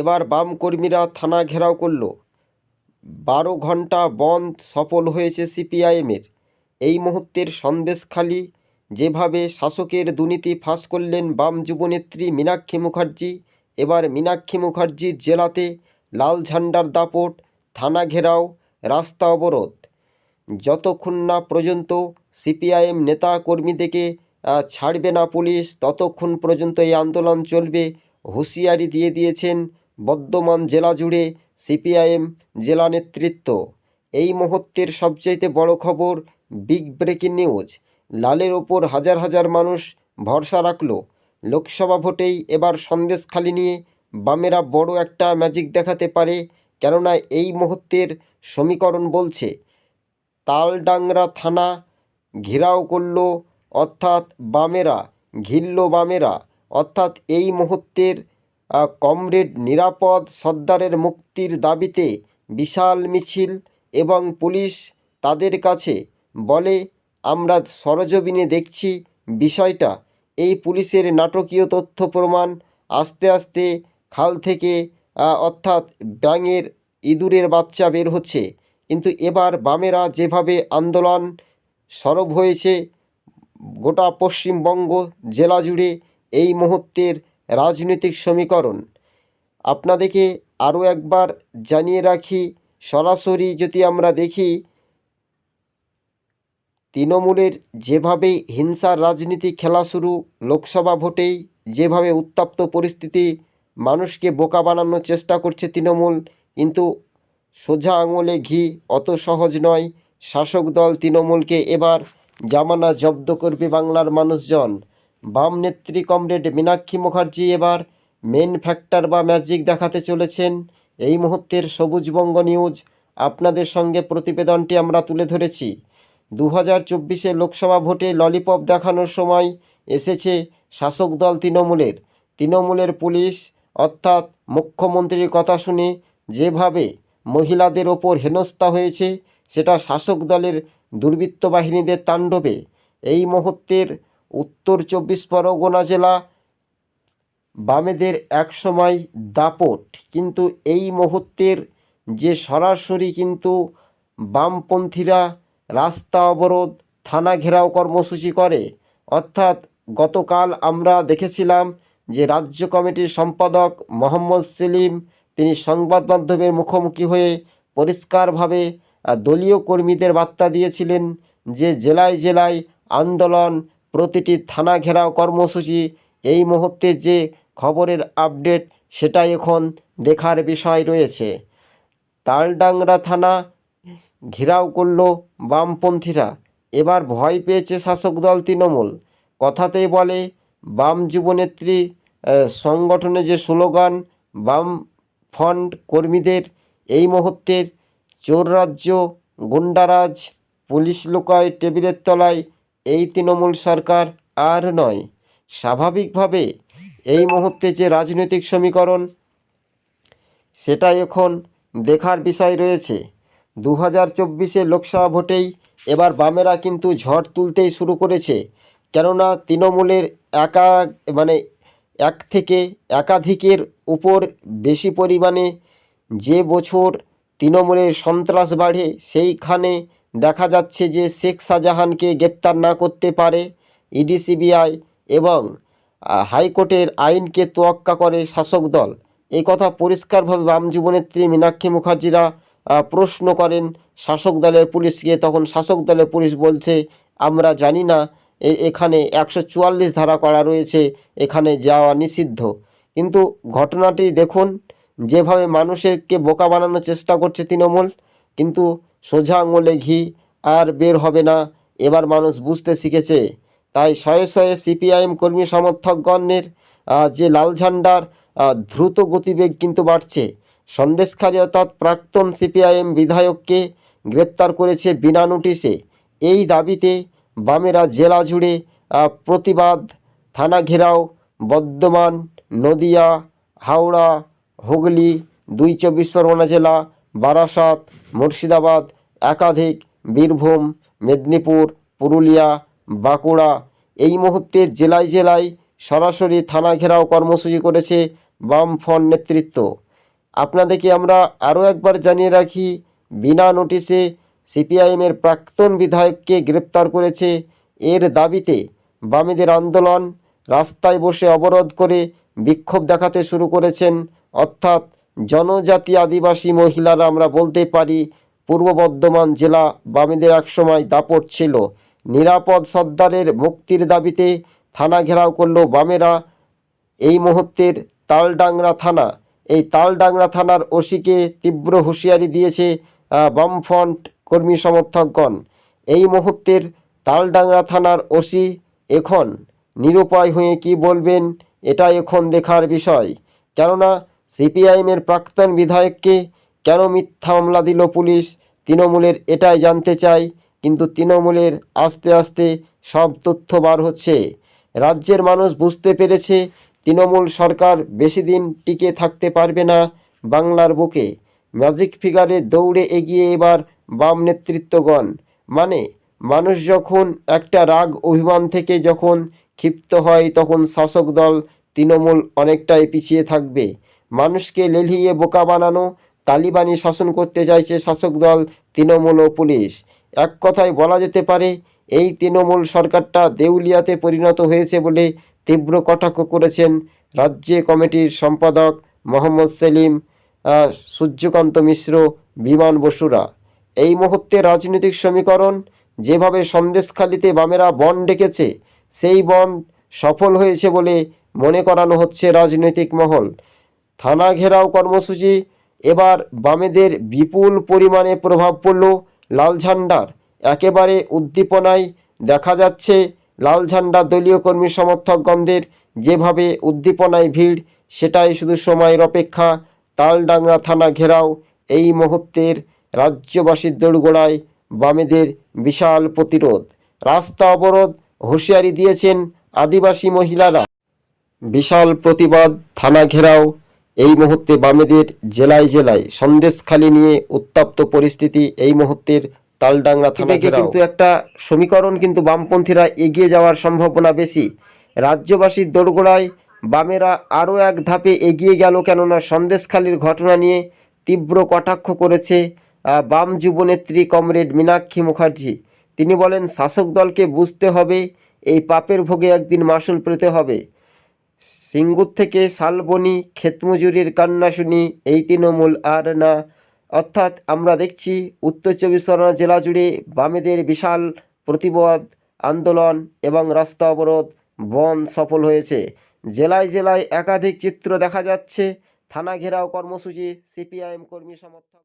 এবার বাম কর্মীরা থানা ঘেরাও করল। বারো ঘণ্টা বন্ধ সফল হয়েছে সিপিআইএমের। এই মুহূর্তের সন্দেশখালি যেভাবে শাসকের দুর্নীতি ফাঁস করলেন বাম যুবনেত্রী মীনাক্ষী মুখার্জি, এবার মীনাক্ষী মুখার্জির জেলাতে লাল ঝান্ডার দাপট, থানা ঘেরাও, রাস্তা অবরোধ। যতক্ষণ না পর্যন্ত সিপিআইএম নেতা কর্মীদেরকে ছাড়বে না পুলিশ, ততক্ষণ পর্যন্ত এই আন্দোলন চলবে, হুঁশিয়ারি দিয়ে দিয়েছেন বর্ধমান জেলা জুড়ে সিপিআইএম জেলা নেতৃত্ব। এই মুহূর্তের সবচাইতে বড় খবর, বিগ ব্রেকিং নিউজ। লালের ওপর হাজার হাজার মানুষ ভরসা রাখল। লোকসভা ভোটেই এবার সন্দেশখালি নিয়ে বামেরা বড় একটা ম্যাজিক দেখাতে পারে, কেননা এই মুহূর্তের সমীকরণ বলছে, তালডাংরা থানা ঘেরাও করল, অর্থাৎ বামেরা, ঘিরল বামেরা, অর্থাৎ এই মুহূর্তের কমরেড নিরাপদ সর্দারের মুক্তির দাবিতে বিশাল মিছিল এবং পুলিশ তাদের কাছে বলে, আমরা সরজমিনে দেখছি বিষয়টা। এই পুলিশের নাটকীয় তথ্য প্রমাণ আস্তে আস্তে খাল থেকে অর্থাৎ ব্যাঙের ইঁদুরের বাচ্চা বের হচ্ছে। কিন্তু এবার বামেরা যেভাবে আন্দোলন সরব হয়েছে, গোটা পশ্চিমবঙ্গ জেলা জুড়ে এই মুহূর্তের রাজনৈতিক সমীকরণ। আপনাদেরকে আরও একবার জানিয়ে রাখি, সরাসরি যদি আমরা দেখি, তৃণমূলের যেভাবে হিংসার রাজনীতি খেলা শুরু লোকসভা ভোটেই, যেভাবে উত্তপ্ত পরিস্থিতি, মানুষকে বোকা বানানোর চেষ্টা করছে তৃণমূল, কিন্তু সোজা আঙুলে ঘি অত সহজ নয়। শাসক দল তৃণমূলকে এবার জামানা জব্দ করবে বাংলার মানুষজন। বাম নেত্রী কমরেড মীনাক্ষী মুখার্জি এবার মেন ফ্যাক্টর বা ম্যাজিক দেখাতে চলেছেন। এই মুহূর্তের সবুজবঙ্গ নিউজ আপনাদের সঙ্গে প্রতিবেদনটি আমরা তুলে ধরেছি। দু হাজার চব্বিশে লোকসভা ভোটে ললিপপ দেখানোর সময় এসেছে শাসক দল তৃণমূলের। তৃণমূলের পুলিশ অর্থাৎ মুখ্যমন্ত্রীর কথা শুনে যেভাবে মহিলাদের ওপর হেনস্থা হয়েছে, সেটা শাসক দলের দুর্বৃত্ত বাহিনীদের তাণ্ডবে। এই মুহূর্তের উত্তর চব্বিশ পরগনা জেলা, বামেদের একসময় দাপট। কিন্তু এই মুহূর্তের যে সরাসরি কিন্তু বামপন্থীরা রাস্তা অবরোধ, থানা ঘেরাও কর্মসূচি করে, অর্থাৎ গতকাল আমরা দেখেছিলাম যে রাজ্য কমিটির সম্পাদক মোহাম্মদ সেলিম, তিনি সংবাদ মাধ্যমের মুখোমুখি হয়ে পরিষ্কারভাবে দলীয় কর্মীদের বার্তা দিয়েছিলেন যে জেলায় জেলায় আন্দোলন প্রতিটি থানা ঘেরাও কর্মসূচি, এই মুহূর্তে যে খবরের আপডেট সেটা এখন দেখার বিষয় রয়েছে। তালডাংরা থানা ঘেরাও করল বামপন্থীরা। এবার ভয় পেয়েছে শাসক দল তৃণমূল। কথাতেই বলে, বাম যুবনেত্রী সংগঠনে যে স্লোগান, বাম ফ্রন্ট কর্মীদের, এই মুহূর্তের চোর রাজ্য, গুন্ডারাজ, পুলিশ লুকায় টেবিলের তলায় এই তৃণমূল সরকার আর নয়। স্বাভাবিকভাবে এই মুহূর্তে যে রাজনৈতিক সমীকরণ সেটা এখন দেখার বিষয় রয়েছে। দু হাজার চব্বিশে লোকসভা ভোটেই এবার বামেরা কিন্তু ঝড় তুলতেই শুরু করেছে। কেননা তৃণমূলের একা মানে এক থেকে একাধিকের উপর বেশি পরিমাণে যে বছর তৃণমূলের সন্ত্রাস বাড়ে, সেইখানে দেখা যাচ্ছে যে শেখ শাহজাহানকে গ্রেপ্তার না করতে পারে ইডি, সিবিআই এবং হাইকোর্টের আইনকে তোয়াক্কা করে শাসক দল। এই কথা পরিষ্কারভাবে বাম যুবনেত্রী মীনাক্ষী মুখার্জিরা প্রশ্ন করেন। শাসক দলের পুলিশকে তখন শাসক দলের পুলিশ বলছে, আমরা জানি না এখানে একশো চুয়াল্লিশ ধারা করা রয়েছে, এখানে যাওয়া নিষিদ্ধ। কিন্তু ঘটনাটি দেখুন, যেভাবে মানুষেরকে বোকা বানানোর চেষ্টা করছে তৃণমূল, কিন্তু সোজা আঙুলে ঘি আর বের হবে না। এবার মানুষ বুঝতে শিখেছে। তাই শয়ে শয়ে সিপিআইএম কর্মী সমর্থকগণের যে লাল ঝান্ডার দ্রুত গতিবেগ কিন্তু বাড়ছে। সন্দেশখালী অর্থাৎ প্রাক্তন সিপিআইএম বিধায়ককে গ্রেপ্তার করেছে বিনা নোটিশে। এই দাবিতে বামেরা জেলা জুড়ে প্রতিবাদ, থানা ঘেরাও, বর্ধমান, নদিয়া, হাওড়া, হুগলি, দুই চব্বিশ পরগনা জেলা, বারাসাত মুর্শিদাবাদ, একাধিক বীরভূম, মেদিনীপুর, পুরুলিয়া, বাঁকুড়া। এই মুহূর্তে জেলায় জেলায় সরাসরি থানা ঘেরাও কর্মসূচি করেছে বাম ফ্রন্ট নেতৃত্ব। আপনাদেরকে আমরা আরও একবার জানিয়ে রাখি, বিনা নোটিশে সিপিআইএমের প্রাক্তন বিধায়ককে গ্রেপ্তার করেছে। এর দাবিতে বামেদের আন্দোলন রাস্তায় বসে অবরোধ করে বিক্ষোভ দেখাতে শুরু করেছেন, অর্থাৎ জনজাতি আদিবাসী মহিলারা, আমরা বলতে পারি পূর্ব বর্ধমান জেলা বামেদের একসময় দাপট ছিল। নিরাপদ সর্দারের মুক্তির দাবিতে থানা ঘেরাও করল বামেরা। এই মুহূর্তের তালডাংরা থানা। এই তালডাংরা থানার ওসিকে তীব্র হুঁশিয়ারি দিয়েছে বামফ্রন্ট কর্মী সমর্থকগণ। এই মুহূর্তের তালডাংরা থানার ওসি এখন নিরুপায় হয়ে কি বলবেন, এটা এখন দেখার বিষয়। কেননা সিপিআইএমের প্রাক্তন বিধায়ককে কেন মিথ্যা মামলা দিল পুলিশ? তৃণমূলের এটাই জানতে চাই, কিন্তু তৃণমূলের আস্তে আস্তে সব তথ্য বার হচ্ছে। রাজ্যের মানুষ বুঝতে পেরেছে, তৃণমূল সরকার বেশি দিন টিকে থাকতে পারবে না বাংলার বুকে। ম্যাজিক ফিগারে দৌড়ে এগিয়ে এবার বাম নেতৃত্বগণ। মানে মানুষ যখন একটা রাগ অভিমান থেকে যখন ক্ষিপ্ত হয়, তখন শাসক দল তৃণমূল অনেকটাই পিছিয়ে থাকবে। মানুষকে লেলিয়ে বোকা বানানো, তালিবানি শাসন করতে চাইছে শাসক দল তৃণমূল ও পুলিশ। এক কথায় বলা যেতে পারে, এই তৃণমূল সরকারটা দেউলিয়াতে পরিণত হয়েছে বলে তীব্র কটাক্ষ করেছেন রাজ্য কমিটির সম্পাদক মোহাম্মদ সেলিম সূর্যকান্ত মিশ্র, বিমান বসুরা। এই মুহূর্তে রাজনৈতিক সমীকরণ, যেভাবে সন্দেশখালিতে বামেরা বন ডেকেছে, সেই বন সফল হয়েছে বলে মনে করানো হচ্ছে রাজনৈতিক মহল। থানা ঘেরাও কর্মসূচি, এবার বামেদের বিপুল পরিমাণে প্রভাব পড়ল লাল ঝান্ডার। একেবারে উদ্দীপনায় দেখা যাচ্ছে লাল ঝান্ডা দলীয় কর্মী সমর্থকগণদের যেভাবে উদ্দীপনায় ভিড়, সেটাই শুধু সময়ের অপেক্ষা। তালডাংরা থানা ঘেরাও এই মুহূর্তের রাজ্যবাসীর দোরগোড়ায় বামেদের বিশাল প্রতিরোধ। রাস্তা অবরোধ হুঁশিয়ারি দিয়েছেন আদিবাসী মহিলারা। বিশাল প্রতিবাদ, থানা ঘেরাও এই মুহূর্তে বামেদের জেলায় জেলায় সন্দেশখালি নিয়ে উত্তপ্ত পরিস্থিতি। এই মুহূর্তের তালডাংরা থানা কিন্তু একটা সমীকরণ কিন্তু বামপন্থীরা এগিয়ে যাওয়ার সম্ভাবনা বেশি। রাজ্যবাসীর দোরগোড়ায় বামেরা আরও এক ধাপে এগিয়ে গেল কেননা সন্দেশখালির ঘটনা নিয়ে তীব্র কটাক্ষ করেছে বাম যুবনেত্রী কমরেড মীনাক্ষী মুখার্জি। তিনি বলেন শাসক দলকে বুঝতে হবে এই পাপের ভোগে একদিন মাসুল পেতে হবে। সিঙ্গুর থেকে শালবনি, ক্ষেতমজুরির কান্না শুনি এই তৃণমূল আর না। অর্থাৎ আমরা দেখছি উত্তর চব্বিশ পরগনা জেলা জুড়ে বামেদের বিশাল প্রতিবাদ, আন্দোলন এবং রাস্তা অবরোধ বন সফল হয়েছে। জেলায় জেলায় একাধিক চিত্র দেখা যাচ্ছে। থানা ঘেরাও কর্মসূচি, সিপিআইএম কর্মী সমর্থক